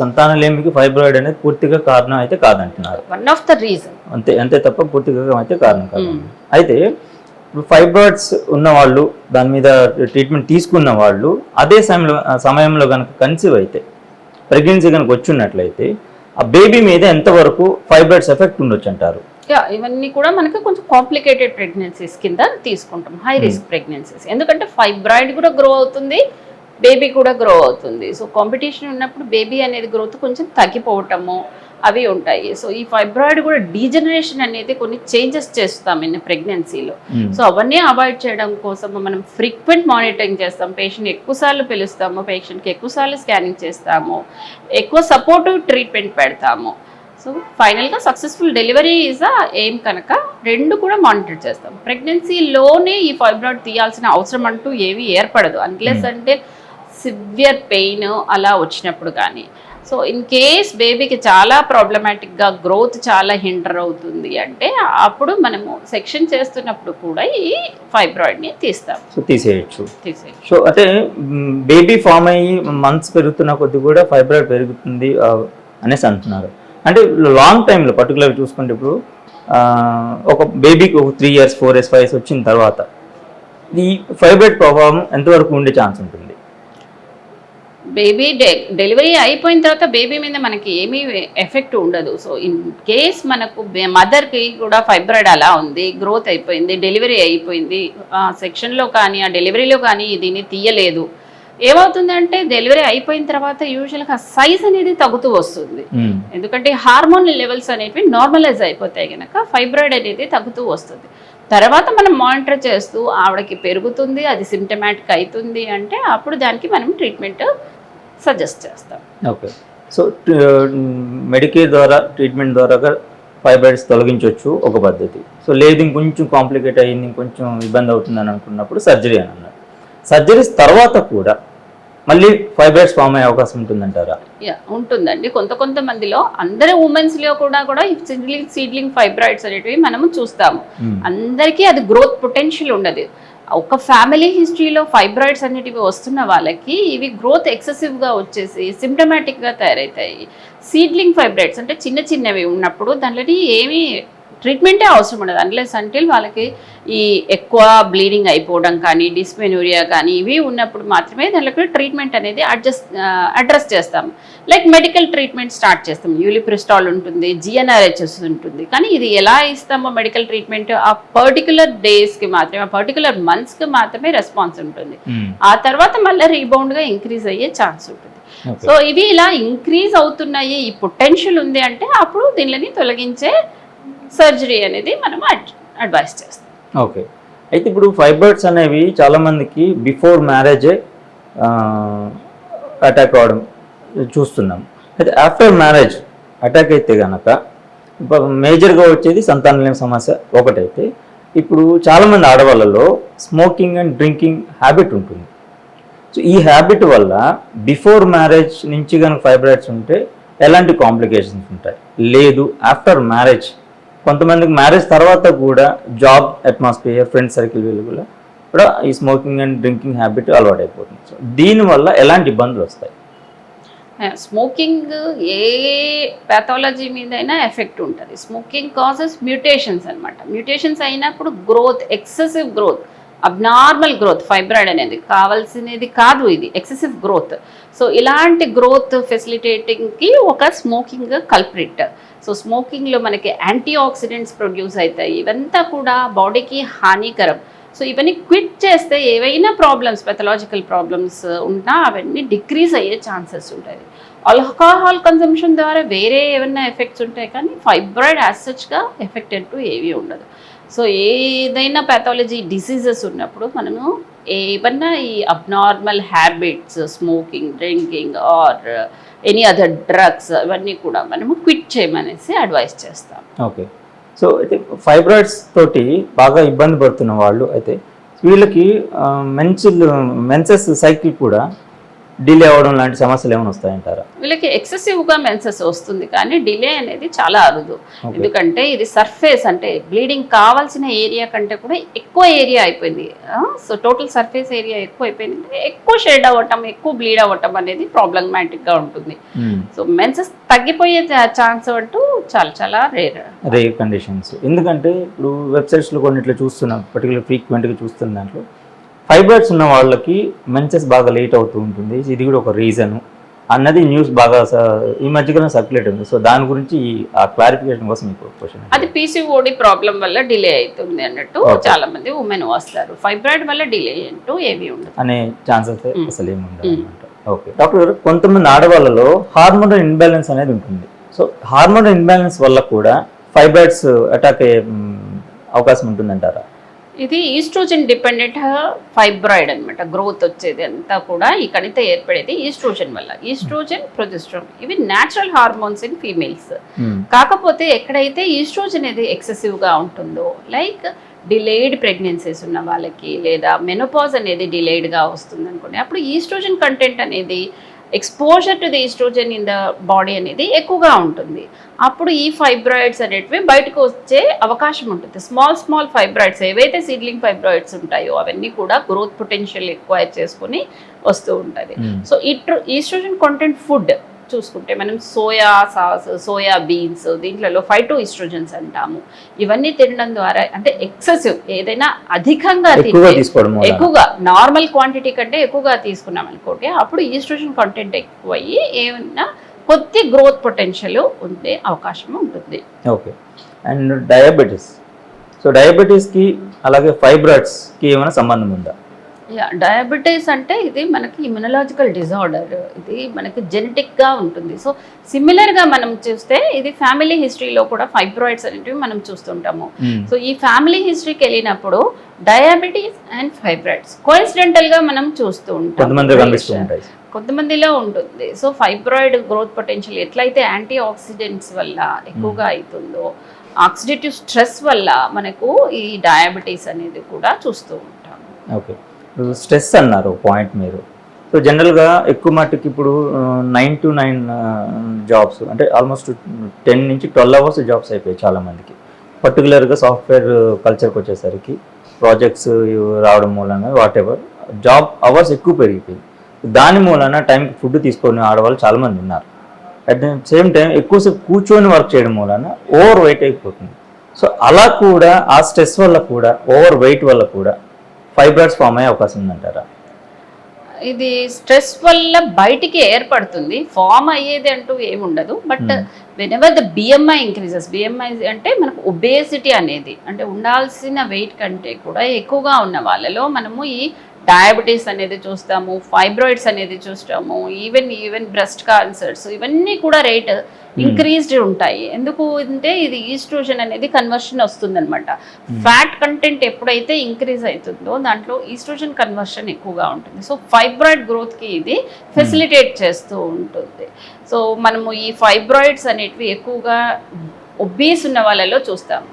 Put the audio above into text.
సంతానలేమికి fibroid అనేది పూర్తిగా కారణం అయితే కాదంటున్నారు. వన్ ఆఫ్ ద రీజన్ అంతే అంతే తప్ప పూర్తిగా అయితే కారణం కాదు. అయితే ఇప్పుడు ఫైబ్రాయిడ్స్ ఉన్న వాళ్ళు దాని మీద ట్రీట్మెంట్ తీసుకున్న వాళ్ళు అదే సమయంలో సమయంలో కనుక కన్సీవ్ అయితే ప్రెగ్నెన్సీ కనుక వచ్చినట్లయితే ఆ బేబీ మీద ఎంతవరకు ఫైబ్రాయిడ్స్ ఎఫెక్ట్ ఉండొచ్చు అంటారు? ఇవన్నీ కూడా మనకి కొంచెం కాంప్లికేటెడ్ ప్రెగ్నెన్సీస్ కింద తీసుకుంటాం. High risk pregnancies. ఎందుకంటే ఫైబ్రాయిడ్ కూడా గ్రో అవుతుంది బేబీ కూడా గ్రో అవుతుంది. సో కాంపిటీషన్ ఉన్నప్పుడు బేబీ అనేది గ్రోత్ కొంచెం తగ్గిపోవటము అవి ఉంటాయి. సో ఈ ఫైబ్రాయిడ్ కూడా డీజనరేషన్ అనేది కొన్ని చేంజెస్ చేస్తాం ఇన్ ప్రెగ్నెన్సీలో. సో అవన్నీ అవాయిడ్ చేయడం కోసం మనం ఫ్రీక్వెంట్ మానిటరింగ్ చేస్తాం. పేషెంట్ ఎక్కువసార్లు పిలుస్తాము పేషెంట్కి ఎక్కువసార్లు స్కానింగ్ చేస్తాము ఎక్కువ సపోర్టివ్ ట్రీట్మెంట్ పెడతాము. సో ఫైనల్గా సక్సెస్ఫుల్ డెలివరీ ఈజ్ ఆ ఎయిమ్ కనుక రెండు కూడా మానిటర్ చేస్తాం. ప్రెగ్నెన్సీలోనే ఈ ఫైబ్రాయిడ్ తీయాల్సిన అవసరం అంటూ ఏమీ ఏర్పడదు. అన్లెస్ అంటే సివియర్ పెయిన్ అలా వచ్చినప్పుడు కానీ. సో ఇన్ కేస్ బేబీకి చాలా ప్రాబ్లమాటిక్గా గ్రోత్ చాలా హిండర్ అవుతుంది అంటే అప్పుడు మనము సెక్షన్ చేస్తున్నప్పుడు కూడా ఈ ఫైబ్రాయిడ్ని తీస్తాం సో తీసేయచ్చు. తీసే సో అంటే బేబీ ఫామ్ అయ్యి మంత్స్ పెరుగుతున్న కొద్ది కూడా ఫైబ్రాయిడ్ పెరుగుతుంది అనేసి అంటున్నారు. అంటే లాంగ్ టైంలో పర్టికులర్ చూసుకుంటే ఇప్పుడు ఒక బేబీకి ఒక three years four years five years వచ్చిన తర్వాత ఈ ఫైబ్రాయిడ్ ప్రభావం ఎంతవరకు ఉండే ఛాన్స్ ఉంటుంది? బేబీ డెలివరీ అయిపోయిన తర్వాత బేబీ మీద మనకి ఏమీ ఎఫెక్ట్ ఉండదు. సో ఇన్ కేస్ మనకు మదర్కి కూడా ఫైబ్రాయిడ్ అలా ఉంది గ్రోత్ అయిపోయింది డెలివరీ అయిపోయింది ఆ సెక్షన్లో కానీ ఆ డెలివరీలో కానీ దీన్ని తీయలేదు. ఏమవుతుందంటే డెలివరీ అయిపోయిన తర్వాత యూజువల్గా సైజ్ అనేది తగ్గుతూ వస్తుంది. ఎందుకంటే హార్మోన్ లెవెల్స్ అనేవి నార్మలైజ్ అయిపోతాయి కనుక ఫైబ్రాయిడ్ అనేది తగ్గుతూ వస్తుంది. తర్వాత మనం మానిటర్ చేస్తూ ఆవిడకి పెరుగుతుంది అది సిమ్టమాటిక్ అవుతుంది అంటే అప్పుడు దానికి మనం ట్రీట్మెంట్ సజెస్ట్ చేస్తాం. ఓకే. సో మెడికేర్ ద్వారా ట్రీట్మెంట్ ద్వారా ఫైబ్రాయిడ్స్ తొలగించవచ్చు ఒక పద్ధతి. సో లేదు ఇంకొంచెం కాంప్లికేట్ అయ్యింది ఇంకొంచెం ఇబ్బంది అవుతుందని అనుకున్నప్పుడు సర్జరీ అని అన్నారు. సర్జరీస్ తర్వాత కూడా మళ్ళీ ఫైబ్రాయిడ్స్ ఫామ్ అయ్యే అవకాశం ఉంటుందంటారా? యా ఉంటుందండి. కొంత కొంతమందిలో అందరి ఉమెన్స్లో కూడా కూడా ఈ సీడ్లింగ్ సీడ్లింగ్ ఫైబ్రాయిడ్స్ అనేటివి మనము చూస్తాము. అందరికీ అది గ్రోత్ పొటెన్షియల్ ఉండదు. ఒక ఫ్యామిలీ హిస్టరీలో ఫైబ్రాయిడ్స్ అనేటివి వస్తున్న వాళ్ళకి ఇవి గ్రోత్ ఎక్సెసివ్గా వచ్చేసి సిమ్టమాటిక్గా తయారవుతాయి సీడ్లింగ్ ఫైబ్రాయిడ్స్ అంటే చిన్న చిన్నవి ఉన్నప్పుడు దాంట్లోని ఏమీ ట్రీట్మెంటే అవసరం ఉండదు. అన్లెస్ అంటిల్ వాళ్ళకి ఈ ఎక్కువ బ్లీడింగ్ అయిపోవడం కానీ డిస్మెనూరియా కానీ ఇవి ఉన్నప్పుడు మాత్రమే దాంట్లో ట్రీట్మెంట్ అనేది అడ్జస్ట్ అడ్రస్ చేస్తాం లైక్ మెడికల్ ట్రీట్మెంట్ స్టార్ట్ చేస్తాం యూలిప్రిస్టాల్ ఉంటుంది జిఎన్ఆర్హెచ్ఎస్ ఉంటుంది. కానీ ఇది ఎలా ఇస్తామో మెడికల్ ట్రీట్మెంట్ ఆ పర్టికులర్ డేస్కి మాత్రమే ఆ పర్టికులర్ మంత్స్కి మాత్రమే రెస్పాన్స్ ఉంటుంది. మ్మ్. ఆ తర్వాత మళ్ళీ రీబౌండ్గా ఇంక్రీజ్ అయ్యే ఛాన్స్ ఉంటుంది. సో ఇవి ఇలా ఇంక్రీజ్ అవుతున్నాయి ఈ పొటెన్షియల్ ఉంది అంటే అప్పుడు దీనిని తొలగించే సర్జరీ అనేది మనం అడ్వైస్ చేస్తాం. ఓకే. అయితే ఇప్పుడు ఫైబ్రాయిడ్స్ అనేవి చాలామందికి బిఫోర్ మ్యారేజే అటాక్ అవడం చూస్తున్నాం. అయితే ఆఫ్టర్ మ్యారేజ్ అటాక్ అయితే కనుక మేజర్గా వచ్చేది సంతానలేని సమస్య ఒకటైతే ఇప్పుడు చాలామంది ఆడవాళ్ళలో స్మోకింగ్ అండ్ డ్రింకింగ్ హ్యాబిట్ ఉంటుంది. సో ఈ హ్యాబిట్ వల్ల బిఫోర్ మ్యారేజ్ నుంచి కనుక ఫైబ్రాయిడ్స్ ఉంటే ఎలాంటి కాంప్లికేషన్స్ ఉంటాయి? లేదు ఆఫ్టర్ మ్యారేజ్ కొంతమందికి మ్యారేజ్ తర్వాత కూడా జాబ్ అట్మాస్ఫియర్ ఫ్రెండ్ సర్కిల్ వీళ్ళు కూడా ఈ స్మోకింగ్ అండ్ డ్రింకింగ్ హ్యాబిట్ అలవాటు అయిపోతుంది సో దీనివల్ల ఎలాంటి ఇబ్బందులు వస్తాయి? స్మోకింగ్ ఏ పాథాలజీ మీదైనా ఎఫెక్ట్ ఉంటుంది. స్మోకింగ్ కాజెస్ మ్యూటేషన్స్ అనమాట మ్యూటేషన్స్ అయినప్పుడు growth excessive growth. Abnormal growth fibroid అనేది కావాల్సినది కాదు ఇది ఎక్సెసివ్ గ్రోత్ సో ఇలాంటి గ్రోత్ ఫెసిలిటేటింగ్కి ఒక స్మోకింగ్ కల్ప్రిట్ సో స్మోకింగ్లో మనకి యాంటీ ఆక్సిడెంట్స్ ప్రొడ్యూస్ అవుతాయి. ఇవంతా కూడా బాడీకి హానికరం. సో ఇవన్నీ క్విట్ చేస్తే ఏవైనా ప్రాబ్లమ్స్ పెథలాజికల్ ప్రాబ్లమ్స్ ఉన్నా అవన్నీ డిక్రీజ్ అయ్యే ఛాన్సెస్ ఉంటుంది ఆల్కహాల్ కన్సంప్షన్ ద్వారా వేరే ఏమైనా ఎఫెక్ట్స్ ఉంటాయి కానీ ఫైబ్రాయిడ్ యాజ్ సచ్గా ఎఫెక్టెడ్ టు ఏవి ఉండదు. సో ఏదైనా పాథాలజీ డిసీజెస్ ఉన్నప్పుడు మనము ఏమన్నా ఈ abnormal habits smoking drinking or any other drugs ఇవన్నీ కూడా మనము క్విట్ చేయమనేసి అడ్వైస్ చేస్తాం ఓకే సో అయితే ఫైబ్రాయిడ్స్ తోటి బాగా ఇబ్బంది పడుతున్న వాళ్ళు అయితే వీళ్ళకి మెన్స్ మెన్సెస్ సైకిల్ కూడా డిలే అవ్వడం లాంటి సమస్యలు ఏమైనా వస్తాయంటారా? వీళ్ళకి ఎక్సెసివ్గా మెన్సెస్ వస్తుంది కానీ డిలే అనేది చాలా అరుదు. ఎందుకంటే ఇది సర్ఫేస్ అంటే బ్లీడింగ్ కావాల్సిన ఏరియా కంటే కూడా ఎక్కువ ఏరియా అయిపోయింది. సో టోటల్ సర్ఫేస్ ఏరియా ఎక్కువ అయిపోయింది ఎక్కువ షేడ్ అవ్వటం ఎక్కువ బ్లీడ్ అవ్వటం అనేది ప్రాబ్లమాటిక్గా ఉంటుంది. మ్మ్. సో మెన్సెస్ తగ్గిపోయే ఛాన్స్ అంటూ చాలా చాలా రేర్ రే కండిషన్స్ ఎందుకంటే ఇప్పుడు వెబ్సైట్స్లో కొన్నిట్లో చూస్తున్నాం పర్టికులర్ ఫ్రీక్వెంట్గా చూస్తున్న దాంట్లో. ఫైబర్స్ ఉన్న వాళ్ళకి మెన్సెస్ బాగా లేట్ అవుతూ ఉంటుంది. ఇది కూడా ఒక రీజను అన్నది న్యూస్ బాగా ఈ మధ్యకాలం సర్క్యులేట్ ఉంది. సో దాని గురించి ఆ క్లారిఫికేషన్ కోసం మీకు క్వశ్చన్ అది పీసీఓడి ప్రాబ్లం వల్ల డిలే అవుతుంది అన్నట్టు. చాలా మంది ఉమెన్ వస్తారు. ఫైబ్రాయిడ్ వల్ల డిలే అంటూ ఏమీ ఉండదు. అనే ఛాన్సెస్ మ్మ్. అసలు ఏమి ఉండదు ఓకే డాక్టర్ గారు కొంతమంది ఆడవాళ్ళలో హార్మోనల్ ఇన్బ్యాలెన్స్ అనేది ఉంటుంది. సో హార్మోనల్ ఇన్బ్యాలెన్స్ వల్ల కూడా ఫైబ్రాయిడ్స్ అటాక్ అయ్యే అవకాశం ఉంటుందంటారా? ఇది ఈస్ట్రోజన్ డిపెండెంట్ ఫైబ్రాయిడ్ అన్నమాట. గ్రోత్ వచ్చేది అంతా కూడా ఈ కణిత ఏర్పడేది ఈస్ట్రోజన్ వల్ల. Estrogen progesterone. ఇవి న్యాచురల్ హార్మోన్స్ ఇన్ ఫీమేల్స్. కాకపోతే ఎక్కడైతే ఈస్ట్రోజన్ అనేది ఎక్సెసివ్గా ఉంటుందో లైక్ డిలేడ్ ప్రెగ్నెన్సీస్ ఉన్న వాళ్ళకి లేదా మెనోపాజ్ అనేది డిలేడ్గా వస్తుంది అనుకోండి అప్పుడు ఈస్ట్రోజన్ కంటెంట్ అనేది exposure to the estrogen in the body అనేది ఎక్కువగా ఉంటుంది. అప్పుడు ఈ ఫైబ్రాయిడ్స్ అనేటివి బయటకు వచ్చే అవకాశం ఉంటుంది. స్మాల్ స్మాల్ ఫైబ్రాయిడ్స్ ఏవైతే సీడ్లింగ్ ఫైబ్రాయిడ్స్ ఉంటాయో అవన్నీ కూడా గ్రోత్ పొటెన్షియల్ ఎక్కువ చేసుకొని వస్తూ ఉంటుంది. సో ఇట్రో ఈస్ట్రోజన్ కంటెంట్ ఫుడ్ చూసుకుంటే మనం సోయా సాస్ సోయా బీన్స్ దీంట్లో ఫైవ్ టూ ఈస్ట్రోజన్స్ అంటాము. ఇవన్నీ తినడం ద్వారా అంటే ఎక్సెసివ్ ఏదైనా అధికంగా ఎక్కువగా తింటే. ఎక్కువగా నార్మల్ క్వాంటిటీ కంటే ఎక్కువగా తీసుకున్నాం అనుకోండి అప్పుడు ఈస్ట్రోజన్ కంటెంట్ ఎక్కువయ్యి ఏమన్నా కొద్ది గ్రోత్ పొటెన్షియల్ ఉండే అవకాశం ఉంటుంది. ఓకే. And diabetes. సో డయాబెటీస్కి అలాగే ఫైబ్రాయిడ్స్కి ఏమైనా సంబంధం ఉందా? యా డయాబెటీస్ అంటే ఇది మనకి ఇమ్యునలాజికల్ డిజార్డర్ ఇది మనకి జెనెటిక్గా ఉంటుంది. సో సిమిలర్గా మనం చూస్తే ఇది ఫ్యామిలీ హిస్టరీలో కూడా ఫైబ్రాయిడ్స్ అనేటివి మనం చూస్తుంటాము. సో ఈ ఫ్యామిలీ హిస్టరీకి వెళ్ళినప్పుడు డయాబెటీస్ అండ్ ఫైబ్రాయిడ్స్ కోయిన్సిడెంటల్గా మనం చూస్తూ ఉంటాం కొంతమందిలో ఉంటుంది. సో ఫైబ్రాయిడ్ గ్రోత్ పొటెన్షియల్ ఎట్లయితే యాంటీ ఆక్సిడెంట్స్ వల్ల ఎక్కువగా అవుతుందో ఆక్సిడేటివ్ స్ట్రెస్ వల్ల మనకు ఈ డయాబెటీస్ అనేది కూడా చూస్తూ ఉంటాము. ఓకే స్ట్రెస్ అన్నారు పాయింట్ మీరు. సో జనరల్గా ఎక్కువ మట్టుకు ఇప్పుడు నైన్ టు నైన్ జాబ్స్ అంటే ఆల్మోస్ట్ టెన్ నుంచి ట్వెల్వ్ అవర్స్ జాబ్స్ అయిపోయాయి చాలామందికి పర్టికులర్గా సాఫ్ట్వేర్ కల్చర్కి వచ్చేసరికి ప్రాజెక్ట్స్ రావడం మూలంగా వాట్ ఎవర్ జాబ్ అవర్స్ ఎక్కువ పెరిగిపోయింది దాని మూలన టైంకి ఫుడ్ తీసుకొని ఆడవాళ్ళు చాలామంది ఉన్నారు. అట్ ద సేమ్ టైం ఎక్కువసేపు కూర్చొని వర్క్ చేయడం మూలన ఓవర్ వెయిట్ అయిపోతుంది. సో అలా కూడా ఆ స్ట్రెస్ వల్ల కూడా ఓవర్ వెయిట్ వల్ల కూడా ఫైబ్రాయిడ్స్ ఫామ్ అయ్యే అవకాశం ఉందంటారా? ఇది స్ట్రెస్ వల్ల బయటికి ఏర్పడుతుంది. ఫామ్ అయ్యేది అంటూ ఏముండదు but whenever the BMI increases BMI అంటే మనకు ఒబేసిటీ అనేది అంటే ఉండాల్సిన వెయిట్ కంటే కూడా ఎక్కువగా ఉన్న వాళ్ళలో మనము ఈ డయాబెటీస్ అనేది చూస్తాము ఫైబ్రాయిడ్స్ అనేది చూస్తాము ఈవెన్ ఈవెన్ బ్రెస్ట్ క్యాన్సర్స్ ఇవన్నీ కూడా రేట్ ఇంక్రీజ్డ్ ఉంటాయి. ఎందుకు అంటే ఇది ఈస్ట్రోజన్ అనేది కన్వర్షన్ వస్తుందన్నమాట. ఫ్యాట్ కంటెంట్ ఎప్పుడైతే ఇంక్రీజ్ అవుతుందో దాంట్లో ఈస్ట్రోజన్ కన్వర్షన్ ఎక్కువగా ఉంటుంది. సో ఫైబ్రాయిడ్ గ్రోత్కి ఇది ఫెసిలిటేట్ చేస్తూ ఉంటుంది. సో మనము ఈ ఫైబ్రాయిడ్స్ అనేటివి ఎక్కువగా ఒబీస్ ఉన్న వాళ్ళలో చూస్తాము.